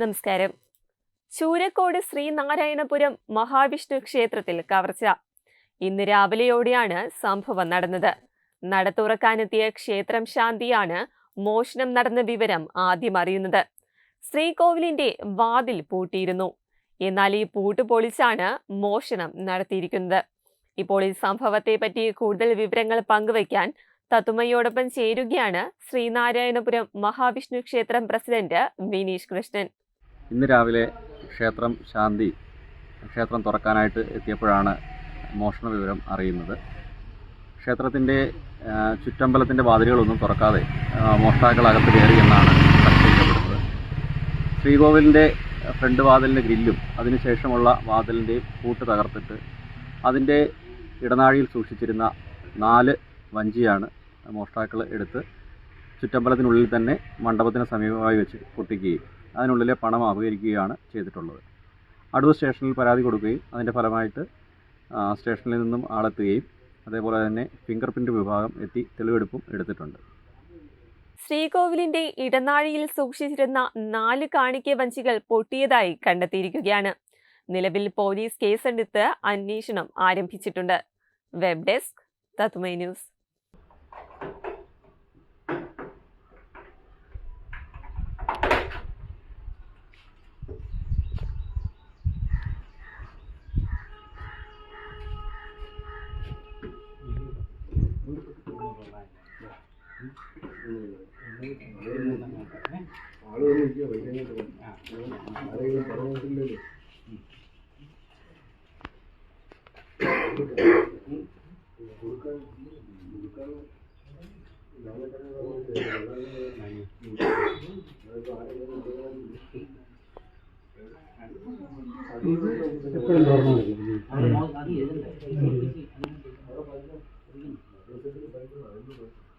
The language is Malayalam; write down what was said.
നമസ്കാരം. ചൂരക്കോട് ശ്രീനാരായണപുരം മഹാവിഷ്ണു ക്ഷേത്രത്തിൽ കവർച്ച. ഇന്ന് രാവിലെയോടെയാണ് സംഭവം നടന്നത്. നട തുറക്കാനെത്തിയ ക്ഷേത്രം ശാന്തിയാണ് മോഷണം നടന്ന വിവരം ആദ്യം അറിയുന്നത്. ശ്രീകോവിലിന്റെ വാതിൽ പൂട്ടിയിരുന്നു. എന്നാൽ ഈ പൂട്ട് പൊളിച്ചാണ് മോഷണം നടത്തിയിരിക്കുന്നത്. ഇപ്പോൾ ഈ സംഭവത്തെ പറ്റി കൂടുതൽ വിവരങ്ങൾ പങ്കുവയ്ക്കാൻ തത്തുമയോടൊപ്പം ചേരുകയാണ് ശ്രീനാരായണപുരം മഹാവിഷ്ണു ക്ഷേത്രം പ്രസിഡന്റ് വിനീഷ് കൃഷ്ണൻ. ഇന്ന് രാവിലെ ക്ഷേത്രം ശാന്തി ക്ഷേത്രം തുറക്കാനായിട്ട് എത്തിയപ്പോഴാണ് മോഷണ വിവരം അറിയുന്നത്. ക്ഷേത്രത്തിന്റെ ചുറ്റമ്പലത്തിന്റെ വാതിലുകളൊന്നും തുറക്കാതെ മോഷ്ടാക്കൾ അകത്ത് കയറി എന്നാണ് സംശയിക്കപ്പെടുന്നത് ശ്രീകോവിലിന്റെ ഫ്രണ്ട് വാതിലിന്റെ ഗ്രില്ലും അതിനുശേഷമുള്ള വാതിലിന്റെയും പൂട്ട് തകർത്തിട്ട് അതിന്റെ ഇടനാഴിയിൽ സൂക്ഷിച്ചിരുന്ന നാല് വഞ്ചിയാണ് മോഷ്ടാക്കൾ എടുത്ത് ചുറ്റമ്പലത്തിനുള്ളിൽ തന്നെ മണ്ഡപത്തിന് സമീപമായി വെച്ച് പൊട്ടിക്കുകയും അതിനുള്ളിലെ പണം അപഹരിക്കുകയാണ് ചെയ്തിട്ടുള്ളത്. അടൂർ സ്റ്റേഷനിൽ പരാതി കൊടുക്കുകയും അതിന്റെ ഫലമായിട്ട് സ്റ്റേഷനിൽ നിന്നും ആളെത്തുകയും അതേപോലെ തന്നെ ഫിംഗർ പ്രിന്റ് വിഭാഗം എത്തി തെളിവെടുപ്പും എടുത്തിട്ടുണ്ട്. ശ്രീകോവിലിന്റെ ഇടനാഴിയിൽ സൂക്ഷിച്ചിരുന്ന നാല് കാണിക്ക വഞ്ചികൾ പൊട്ടിയതായി കണ്ടെത്തിയിരിക്കുകയാണ്. നിലവിൽ പോലീസ് കേസെടുത്ത് അന്വേഷണം ആരംഭിച്ചിട്ടുണ്ട്. വെബ് ഡെസ്ക് തത്തുമൈ ന്യൂസ്. ఎక్కడ నార్మల్ అది అది ఏదంటే